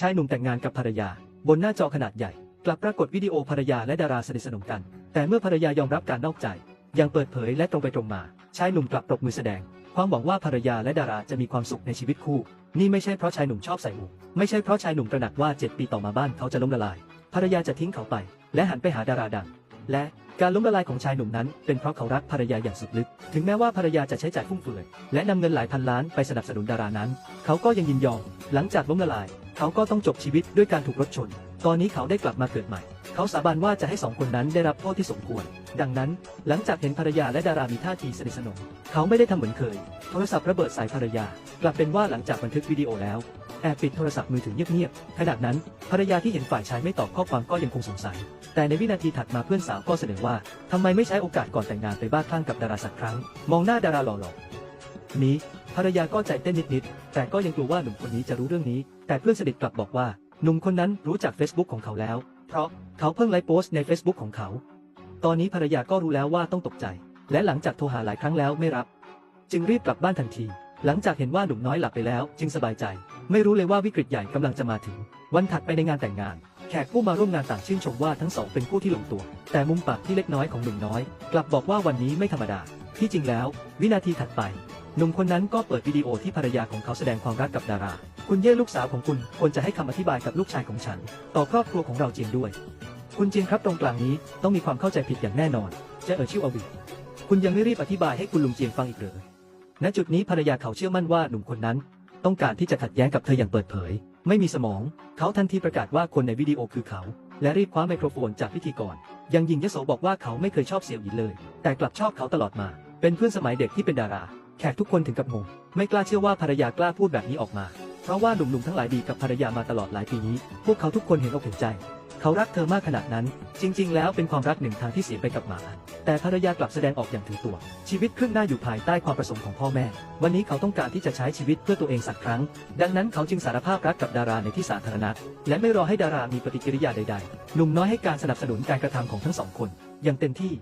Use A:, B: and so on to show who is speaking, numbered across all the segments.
A: ชายหนุ่มแต่งงานกับภรรยา บนหน้าจอขนาดใหญ่ กลับปรากฏวิดีโอภรรยาและดาราสนิทสนมกัน แต่เมื่อภรรยายอมรับการนอกใจอยังเปิดเผยและตรงไปตรงมา ชายหนุ่มกลับปรบมือแสดง ความหวังว่าภรรยาและดาราจะมีความสุขในชีวิตคู่ นี่ไม่ใช่เพราะชายหนุ่มชอบใส่หมวกไม่ใช่เพราะชายหนุ่มตระหนักว่า 7 ปีต่อมาบ้านเขาจะล้มละลาย ภรรยาจะทิ้งเขาไป และหันไปหาดาราดัง และการล้มละลายของชายหนุ่มนั้น เป็นเพราะเขารักภรรยาอย่างสุดลึก ถึงแม้ว่าภรรยาจะใช้จ่ายฟุ่มเฟือยและนำเงินหลายพันล้านไปสนับสนุนดารานั้น เขาก็ยังยินยอม หลังจากล้มละลาย เขาก็ต้องจบชีวิตด้วยการถูกรถชน ตอนนี้เขาได้กลับมาเกิดใหม่ เขาสาบานว่าจะให้สองคนนั้นได้รับโทษที่สมควร ดังนั้น หลังจากเห็นภรรยาและดารามีท่าทีสนิทสนม เขาไม่ได้ทำเหมือนเคย โทรศัพท์ระเบิดสายภรรยา กลับเป็นว่าหลังจากบันทึกวิดีโอแล้วแอบปิดโทรศัพท์มือถือเงียบๆขณะนั้น ภรรยาที่เห็นฝ่ายชายไม่ตอบข้อความก็ยังคงสงสัย แต่ในวินาทีถัดมาเพื่อนสาวก็เสนอว่าทำไมไม่ใช้โอกาสก่อนแต่งงานไปบ้าคลั่งกับดาราสักครั้ง มองหน้าดาราหล่อๆ นี้ภรรยาก็ใจเต้นนิดๆแต่ก็ยังกลัวว่าหนุ่มคนนี้จะรู้เรื่องนี้ แต่เพื่อนสนิทกลับบอกว่าหนุ่มคนนั้นรู้จัก Facebook ของเขาแล้ว เพราะเขาเพิ่งไลฟ์โพสต์ใน Facebook ของเขา ตอนนี้ภรรยาก็รู้แล้วว่าต้องตกใจ และหลังจากโทรหาหลายครั้งแล้วไม่รับ จึงรีบกลับบ้านทันที หลังจากเห็นว่าหนุ่มน้อยหลับไปแล้ว จึงสบายใจ ไม่รู้เลยว่าวิกฤตใหญ่กำลังจะมาถึง วันถัดไปในงานแต่งงาน แขกผู้มาร่วมงานต่างชื่นชมว่าทั้งสองเป็นคู่ที่ลงตัว แต่มุมปากที่เล็กน้อยของหนุ่มน้อย กลับบอกว่าวันนี้ไม่ธรรมดา ที่จริงแล้ว วินาทีถัดไป หนุ่มคนนั้นก็เปิดวิดีโอที่ภรรยาของเขาแสดงความรักกับดารา คุณเย่ลูกสาวของคุณควรจะให้คำอธิบายกับลูกชายของฉัน ต่อครอบครัวของเราเจียงด้วย คุณเจียงครับตรงกลางนี้ต้องมีความเข้าใจผิดอย่างแน่นอน จะเอ่ยชื่ออวีคุณยังไม่รีบอธิบายให้คุณลุงเจียงฟังอีกเหรอณจุดนี้ภรรยาเขาเชื่อมั่นว่าหนุ่มคนนั้น ต้องการที่จะขัดแย้งกับเธออย่างเปิดเผย ไม่มีสมอง เขาทันทีประกาศว่าคนในวิดีโอคือเขา และรีบคว้าไมโครโฟนจากพิธีกร ยังยิงยโสบอกว่าเขาไม่เคยชอบเสี่ยวหยินเลย แต่กลับชอบเขาตลอดมา เป็นเพื่อนสมัยเด็กที่เป็นดารา แขกทุกคนถึงกับงงไม่กล้าเชื่อว่าภรรยากล้าพูดแบบนี้ออกมา เพราะว่าหนุ่มๆทั้งหลายดีกับภรรยามาตลอดหลายปีนี้ พวกเขาทุกคนเห็นอกเห็นใจ เขารักเธอมากขนาดนั้น จริง ๆ แล้วเป็นความรักหนึ่งทางที่เสียไปกับหมา แต่ภรรยากลับแสดงออกอย่างถือตัว ชีวิตครึ่งหน้าอยู่ภายใต้ความประสงค์ของพ่อแม่ วันนี้เขาต้องการที่จะใช้ชีวิตเพื่อตัวเองสักครั้ง ดังนั้นเขาจึงสารภาพรักกับดาราในที่สาธารณะ และไม่รอให้ดารามีปฏิกิริยาใด ๆ หนุ่มน้อยให้การสนับสนุนการกระทำของทั้งสองคน อย่างเต็มที่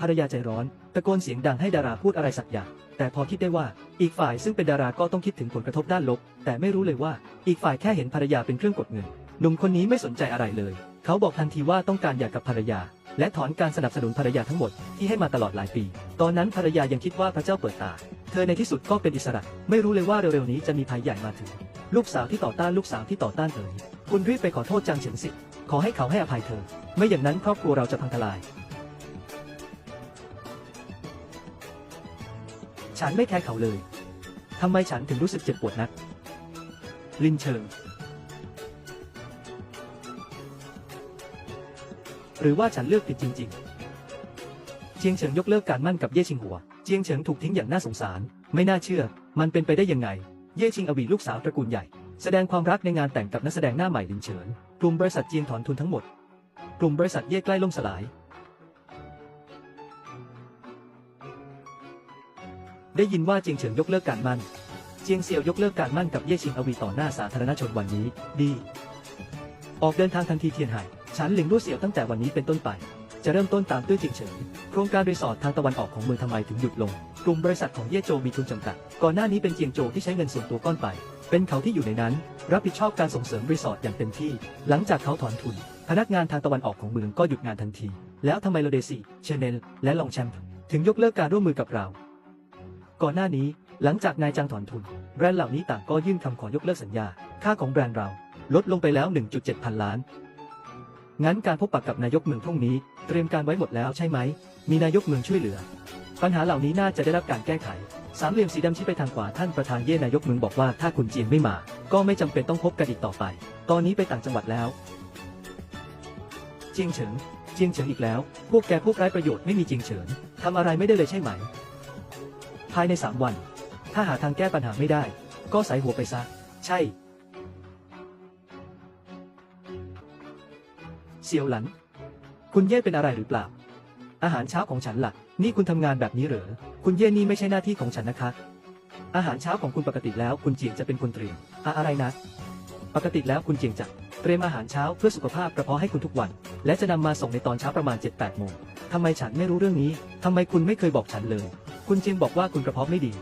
A: ภรรยาใจร้อน ตะโกนเสียงดังให้ดาราพูดอะไรสักอย่าง แต่พอคิดได้ว่าอีกฝ่ายซึ่งเป็นดาราก็ต้องคิดถึงผลกระทบด้านลบ แต่ไม่รู้เลยว่าอีกฝ่ายแค่เห็นภรรยาเป็นเครื่องกดเงินหนุ่มคนนี้ไม่สนใจอะไรเลย เขาบอกทันทีว่าต้องการหย่ากับภรรยา และถอนการสนับสนุนภรรยาทั้งหมดที่ให้มาตลอดหลายปี ตอนนั้นภรรยายังคิดว่าพระเจ้าเปิดตา เธอในที่สุดก็เป็นอิสระ ไม่รู้เลยว่าเร็วๆนี้จะมีภัยใหญ่มาถึง ลูกสาวที่ต่อต้านลูกสาวที่ต่อต้านเอ๋ยคุณรีบไปขอโทษจางเฉินสิขอให้เขาให้อภัยเธอ ไม่อย่างนั้นครอบครัวเราจะพังทลาย ฉันไม่แคร์เขาเลย ทำไมฉันถึงรู้สึกเจ็บปวดนัก ลินเชิง หรือว่าฉันเลือกผิดจริง ๆ เจียงเฉิงยกเลิกการมั่นกับเย่ชิงหัว เจียงเฉิงถูกทิ้งอย่างน่าสงสาร ไม่น่าเชื่อ มันเป็นไปได้ยังไง เย่ชิงอวีลูกสาวตระกูลใหญ่ แสดงความรักในงานแต่งกับนักแสดงหน้าใหม่ลินเฉิน กลุ่มบริษัทเจียงถอนทุนทั้งหมด กลุ่มบริษัทเย่ใกล้ล่มสลาย ได้ยินว่าเจียงเฉิงยกเลิกการมั่น เจียงเซียวยกเลิกการมั่นกับเย่ชิงอวีต่อหน้าสาธารณชนวันนี้ ดี ออกเดินทางทันทีเทียนไห่ฉันหลิงรู้เสี่ยวตั้งแต่วันนี้เป็นต้นไป จะเริ่มต้นตามตื้อเจียงเฉิงโครงการรีสอร์ททางตะวันออกของเมืองทำไมถึงหยุดลง กลุ่มบริษัทของเย่โจมีทุนจำกัด ก่อนหน้านี้เป็นเจียงโจที่ใช้เงินส่วนตัวก้อนไป เป็นเขาที่อยู่ในนั้น รับผิดชอบการส่งเสริมรีสอร์ทอย่างเต็มที่ หลังจากเขาถอนทุน พนักงานทางตะวันออกของเมืองก็หยุดงานทันที แล้วทำไมโรเดซีเชเนลและลองแชมป์ถึงยกเลิกการร่วมมือกับเรา ก่อนหน้านี้หลังจากนายจางถอนทุน แบรนด์เหล่านี้ต่างก็ยื่นคำขอยกเลิกสัญญา ค่าของแบรนด์เรา ลดลงไปแล้ว 1.7 พันล้าน งั้นการพบปะกับนายกเมืองพรุ่งนี้ เตรียมการไว้หมดแล้วใช่ไหม มีนายกเมืองช่วยเหลือ ปัญหาเหล่านี้น่าจะได้รับการแก้ไข สามเหลี่ยมสีดำชี้ไปทางขวาท่านประธานเย่นายกเมืองบอกว่าถ้าคุณเจียงไม่มา ก็ไม่จำเป็นต้องพบกันอีกต่อไป ตอนนี้ไปต่างจังหวัดแล้วเจียงเฉิงเจียงเฉิงอีกแล้ว พวกแกพวกไร้ประโยชน์ไม่มีเจียงเฉิงทำอะไรไม่ได้เลยใช่ไหม ภายในสามวัน ถ้าหาทางแก้ปัญหาไม่ได้ ก็ใส่หัวไปซะ ใช่เซียวหลัน คุณเย่เป็นอะไรหรือเปล่า อาหารเช้าของฉันล่ะ นี่คุณทำงานแบบนี้เหรอ คุณเย่นี่ไม่ใช่หน้าที่ของฉันนะคะ อาหารเช้าของคุณปกติแล้วคุณเจียงจะเป็นคนเตรียมอะอะไรนะ ปกติแล้วคุณเจียงจะเตรียมอาหารเช้าเพื่อสุขภาพกระเพาะให้คุณทุกวัน และจะนำมาส่งในตอนเช้าประมาณ 7-8 โมงทำไมฉันไม่รู้เรื่องนี้ ทำไมคุณไม่เคยบอกฉันเลย คุณเจงบอกว่าคุณกระเพาะไม่ดี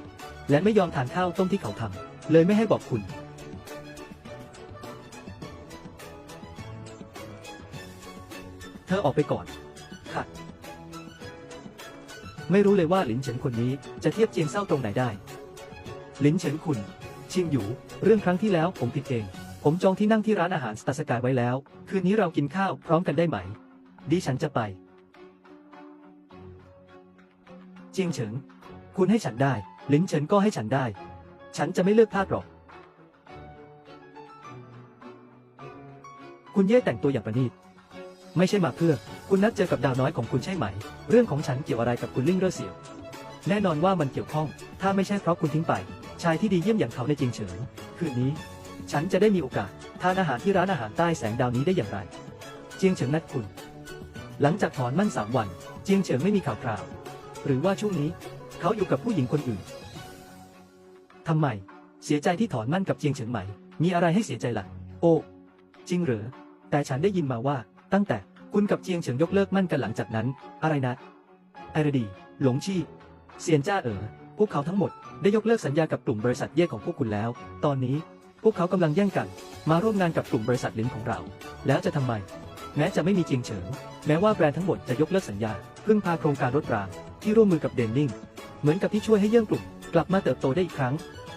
A: และไม่ยอมทานข้าวต้มที่เขาทำเลยไม่ให้บอกคุณ เธอออกไปก่อน ค่ะ ไม่รู้เลยว่าหลินเฉินคนนี้จะเทียบเจียงเศร้าตรงไหนได้ หลินเฉินคุณ ชิงอยู่ เรื่องครั้งที่แล้วผมผิดเอง ผมจองที่นั่งที่ร้านอาหารสตาสกายไว้แล้ว คืนนี้เรากินข้าวพร้อมกันได้ไหม ดิฉันจะไป เจียงเฉิง คุณให้ฉันได้ ลินเฉินก็ให้ฉันได้ ฉันจะไม่เลือกพลาดหรอก คุณเย่แต่งตัวอย่างประณีต ไม่ใช่มาเพื่อ คุณนัดเจอกับดาวน้อยของคุณใช่ไหม เรื่องของฉันเกี่ยวอะไรกับคุณลิ่งเร่อเสี่ยว แน่นอนว่ามันเกี่ยวข้อง ถ้าไม่ใช่เพราะคุณทิ้งไป ชายที่ดีเยี่ยมอย่างเขาในเจียงเฉิงคืนนี้ ฉันจะได้มีโอกาสทานอาหารที่ร้านอาหารใต้แสงดาวนี้ได้อย่างไร เจียงเฉิงนัดคุณ หลังจากถอนมั่นสามวัน เจียงเฉิงไม่มีข่าวคราว หรือว่าช่วงนี้ เขาอยู่กับผู้หญิงคนอื่น ทำไม เสียใจที่ถอนมั่นกับเจียงเฉิงไหม มีอะไรให้เสียใจล่ะ โอ้ จริงเหรอ แต่ฉันได้ยินมาว่า ตั้งแต่คุณกับเจียงเฉิงยกเลิกมั่นกันหลังจากนั้น อะไรนะไอรดี หลงชี่ เซียนจ้าเอ๋อ พวกเขาทั้งหมดได้ยกเลิกสัญญากับกลุ่มบริษัทเย่ของพวกคุณแล้ว ตอนนี้ พวกเขากำลังแย่งกัน มาร่วมงานกับกลุ่มบริษัทลิ้นของเรา แล้วจะทำไม แม้จะไม่มีเจียงเฉิงแม้ว่าแบรนด์ทั้งหมดจะยกเลิกสัญญา พึ่งพาโครงการรถราง ที่ร่วมมือกับเดนนิงเหมือนกับที่ช่วยให้เย่งกลุ่มกลับมาเติบโตได้อีกครั้ง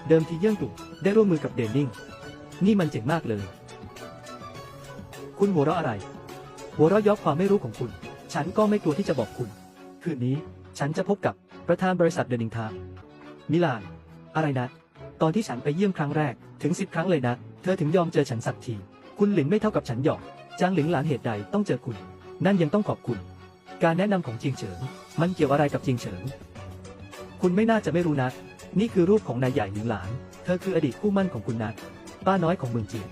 A: เดิมทีเย่งกลุ่มได้ร่วมมือกับเดนนิงนี่มันเจ๋งมากเลย คุณหัวเราะอะไร หัวเราะย้อความไม่รู้ของคุณ ฉันก็ไม่กลัวที่จะบอกคุณ คืนนี้ฉันจะพบกับประธานบริษัทเดนิงทามมิลาน อะไรนะ ตอนที่ฉันไปเยี่ยมครั้งแรกถึงสิบครั้งเลยนะ เธอถึงยอมเจอฉันสักที คุณหลินไม่เท่ากับฉันหยอก จางหลิงหลานเหตุใดต้องเจอคุณ นั่นยังต้องขอบคุณ การแนะนำของเจียงเฉิง มันเกี่ยวอะไรกับเจียงเฉิง คุณไม่น่าจะไม่รู้นะ นี่คือรูปของนายใหญ่หลิงหลาน เธอคืออดีตคู่มั่นของคุณนะป้าน้อยของเมืองจีน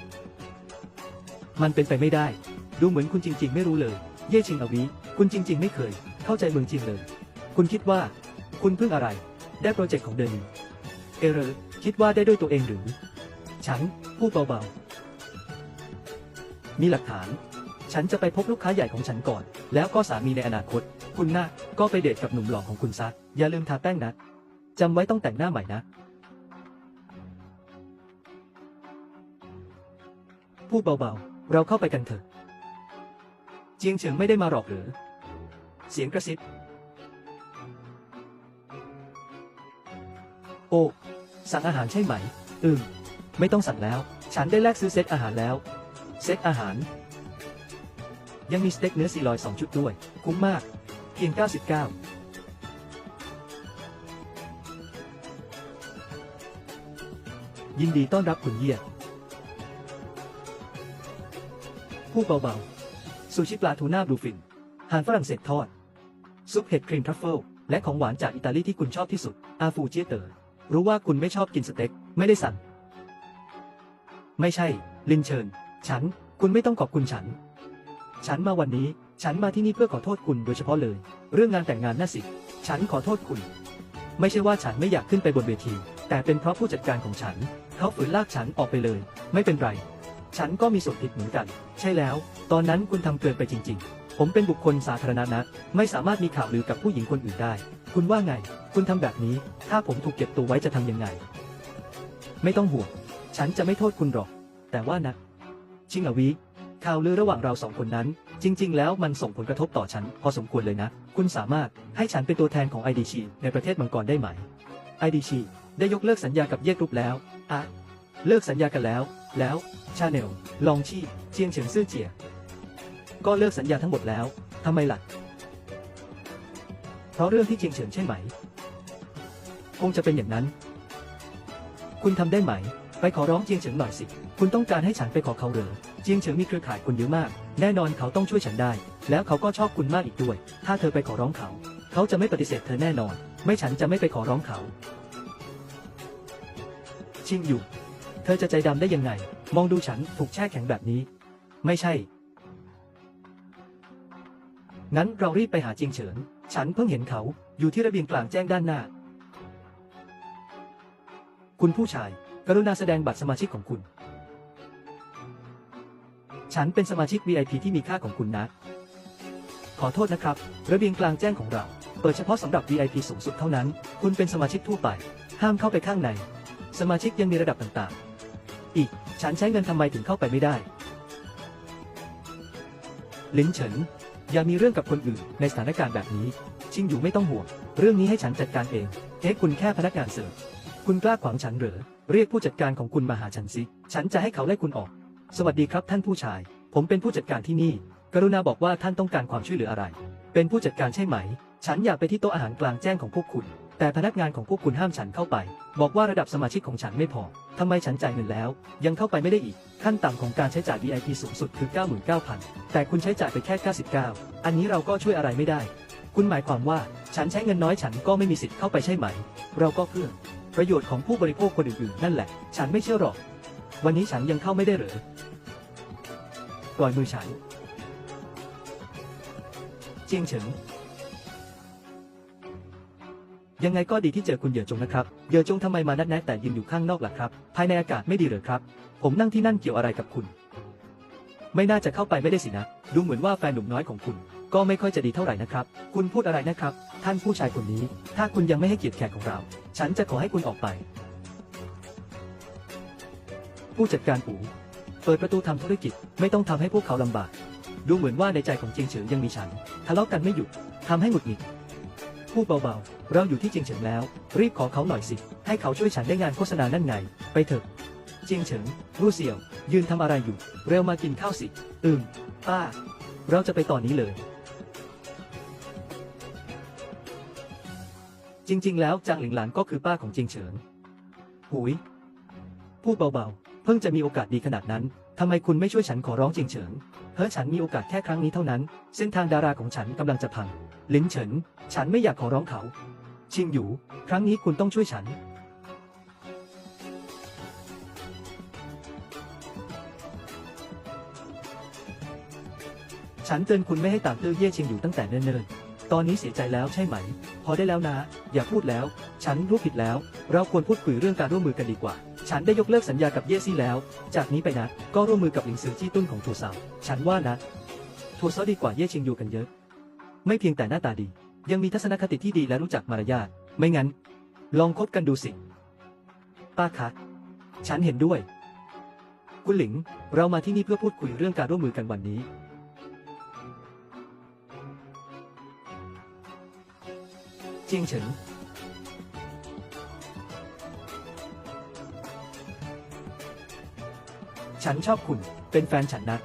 A: มันเป็นไปไม่ได้ ดูเหมือนคุณจริง ๆ ไม่รู้เลย เย่ชิงอวีคุณจริง ๆ ไม่เคย เข้าใจเมืองจีนเลย คุณคิดว่า คุณเพิ่งอะไร ได้โปรเจกต์ของเดนิเอเรอคิดว่าได้ด้วยตัวเองหรือ ฉันพูดเบาๆ มีหลักฐาน ฉันจะไปพบลูกค้าใหญ่ของฉันก่อน แล้วก็สามีในอนาคต คุณนะก็ไปเดทกับหนุ่มหล่อของคุณซะ อย่าลืมทาแป้งนะจำไว้ต้องแต่งหน้าใหม่นะ พูดเบาๆ เราเข้าไปกันเถอะ เจียงเฉิงไม่ได้มาหรอกหรือ เสียงกระซิบ โอ้ สั่งอาหารใช่ไหม อืม ไม่ต้องสั่งแล้ว ฉันได้แลกซื้อเซตอาหารแล้ว เซตอาหาร ยังมีสเต็กเนื้อซีลอย 2 ชุดด้วย คุ้มมาก เพียง 99ยินดีต้อนรับคุณเยี่ยพูดเบาๆ ซูชิปลาทูน่าบลูฟิน หารฝรั่งเศสทอด ซุปเห็ดครีมทรัฟเฟิล และของหวานจากอิตาลีที่คุณชอบที่สุด อาฟูเจียเตอร์รู้ว่าคุณไม่ชอบกินสเต็ก ไม่ได้สั่ง ไม่ใช่ ลินเชิญ ฉัน คุณไม่ต้องขอบคุณฉัน ฉันมาวันนี้ ฉันมาที่นี่เพื่อขอโทษคุณโดยเฉพาะเลย เรื่องงานแต่งงานน่ะสิ ฉันขอโทษคุณ ไม่ใช่ว่าฉันไม่อยากขึ้นไปบนเวที แต่เป็นเพราะผู้จัดการของฉัน เขาฝืนลากฉันออกไปเลย ไม่เป็นไร ฉันก็มีส่วนผิดเหมือนกัน ใช่แล้ว ตอนนั้นคุณทำเกินไปจริง ๆ ผมเป็นบุคคลสาธารณะนะไม่สามารถมีข่าวลือกับผู้หญิงคนอื่นได้ คุณว่าไง คุณทำแบบนี้ ถ้าผมถูกเก็บตัวไว้จะทำยังไง ไม่ต้องห่วง ฉันจะไม่โทษคุณหรอก แต่ว่านะ ชิงอวี ข่าวลือระหว่างเราสองคนนั้น จริง ๆ แล้วมันส่งผลกระทบต่อฉันพอสมควรเลยนะ คุณสามารถให้ฉันเป็นตัวแทนของ IDC ในประเทศมังกรได้ไหม IDC ได้ยกเลิกสัญญากับเยกรุปแล้วอะเลิกสัญญากันแล้ว แล้วชาแนลลองชี่เจียงเฉิงซื่อเจีย ก็เลิกสัญญาทั้งหมดแล้วทำไมล่ะเพราะเรื่องที่เจียงเฉิงใช่ไหม คงจะเป็นอย่างนั้น คุณทำได้ไหม ไปขอร้องเจียงเฉิงหน่อยสิ คุณต้องการให้ฉันไปขอเขาเหรอ เจียงเฉิงมีเครือข่ายคนเยอะมาก แน่นอนเขาต้องช่วยฉันได้ แล้วเขาก็ชอบคุณมากอีกด้วย ถ้าเธอไปขอร้องเขา เขาจะไม่ปฏิเสธเธอแน่นอน ไม่ฉันจะไม่ไปขอร้องเขา ชิงอยู่ เธอจะใจดำได้ยังไง มองดูฉันถูกแช่แข็งแบบนี้ ไม่ใช่ งั้นเรารีบไปหาเจียงเฉิน ฉันเพิ่งเห็นเขาอยู่ที่ระเบียงกลางแจ้งด้านหน้า คุณผู้ชาย กรุณาแสดงบัตรสมาชิกของคุณ ฉันเป็นสมาชิก VIP ที่มีค่าของคุณนะ ขอโทษนะครับ ระเบียงกลางแจ้งของเรา เปิดเฉพาะสำหรับ VIP สูงสุดเท่านั้น คุณเป็นสมาชิกทั่วไป ห้ามเข้าไปข้างใน สมาชิกยังมีระดับต่างๆ อีก ฉันใช้เงินทำไมถึงเข้าไปไม่ได้ ลินเฉิน อย่ามีเรื่องกับคนอื่นในสถานการณ์แบบนี้ ชิงอยู่ไม่ต้องห่วง เรื่องนี้ให้ฉันจัดการเอง เอ๊ะคุณแค่พนักงานเสิร์ฟ คุณกล้าขวางฉันเหรอ เรียกผู้จัดการของคุณมาหาฉันสิ ฉันจะให้เขาไล่คุณออก สวัสดีครับท่านผู้ชาย ผมเป็นผู้จัดการที่นี่ กรุณาบอกว่าท่านต้องการความช่วยเหลืออะไร เป็นผู้จัดการใช่ไหม ฉันอยากไปที่โต๊ะอาหารกลางแจ้งของพวกคุณ แต่พนักงานของพวกคุณห้ามฉันเข้าไป บอกว่าระดับสมาชิกของฉันไม่พอ ทำไมฉันจ่ายเงินแล้ว ยังเข้าไปไม่ได้อีก ขั้นต่ำของการใช้จ่าย VIP สูงสุดคือ 99,000 แต่คุณใช้จ่ายไปแค่ 99 อันนี้เราก็ช่วยอะไรไม่ได้ คุณหมายความว่าฉันใช้เงินน้อยฉันก็ไม่มีสิทธิ์เข้าไปใช่ไหม เราก็เพื่อประโยชน์ของผู้บริโภคคนอื่นๆนั่นแหละ ฉันไม่เชื่อหรอก วันนี้ฉันยังเข้าไม่ได้หรือปล่อยมือฉัน เจียงเฉิง ยังไงก็ดีที่เจอคุณเหยื่อจงนะครับ เหยื่อจงทำไมมานัดแนะแต่ยืนอยู่ข้างนอกล่ะครับ ภายในอากาศไม่ดีหรือครับ ผมนั่งที่นั่นเกี่ยวอะไรกับคุณ ไม่น่าจะเข้าไปไม่ได้สินะ ดูเหมือนว่าแฟนหนุ่มน้อยของคุณ ก็ไม่ค่อยจะดีเท่าไหร่นะครับ คุณพูดอะไรนะครับ ท่านผู้ชายคนนี้ ถ้าคุณยังไม่ให้เกียรติแขกของเรา ฉันจะขอให้คุณออกไป ผู้จัดการอูเปิดประตูทำธุรกิจไม่ต้องทำให้พวกเขาลำบาก ดูเหมือนว่าในใจของเจียงเฉิงยังมีฉัน ทะเลาะกันไม่หยุดทำให้หงุดหงิดพูดเบาๆ เราอยู่ที่เจียงเฉิงแล้ว รีบขอเขาหน่อยสิ ให้เขาช่วยฉันได้งานโฆษณานั่นไง ไปเถอะ เจียงเฉิงรู้เสี่ยว ยืนทำอะไรอยู่ เร็วมากินข้าวสิ อืม ป้า เราจะไปตอนนี้เลย จริง ๆ แล้วจางหลิงหลานก็คือป้าของเจียงเฉิง หุย พูดเบาๆ พิ่งจะมีโอกาสดีขนาดนั้น ทำไมคุณไม่ช่วยฉันขอร้องเจียงเฉิงเฮ้อฉันมีโอกาสแค่ครั้งนี้เท่านั้น เส้นทางดาราของฉันกำลังจะพัง ลินเฉิน ฉันไม่อยากขอร้องเขา ชิงอยู่ ครั้งนี้คุณต้องช่วยฉัน ฉันเตือนคุณไม่ให้ตามตื้อเย่ชิงอยู่ตั้งแต่เนิ่นๆ ตอนนี้เสียใจแล้วใช่ไหม พอได้แล้วนะ อย่าพูดแล้ว ฉันรู้ผิดแล้ว เราควรพูดคุยเรื่องการร่วมมือกันดีกว่า ฉันได้ยกเลิกสัญญากับเยซี่แล้ว จากนี้ไปนะก็ร่วมมือกับหลิงซือจี้ตุ้นของทัวซาวฉันว่านะทัวซาวดีกว่าเย่ชิงอยู่กันเยอะ ไม่เพียงแต่หน้าตาดี ยังมีทัศนคติที่ดีและรู้จักมารยาทไม่งั้น ลองคบกันดูสิป้าคะฉันเห็นด้วย คุณหลิง เรามาที่นี่เพื่อพูดคุยเรื่องการร่วมมือกันวันนี้ เจียงเฉิง ฉันชอบคุณ เป็นแฟนฉันนะ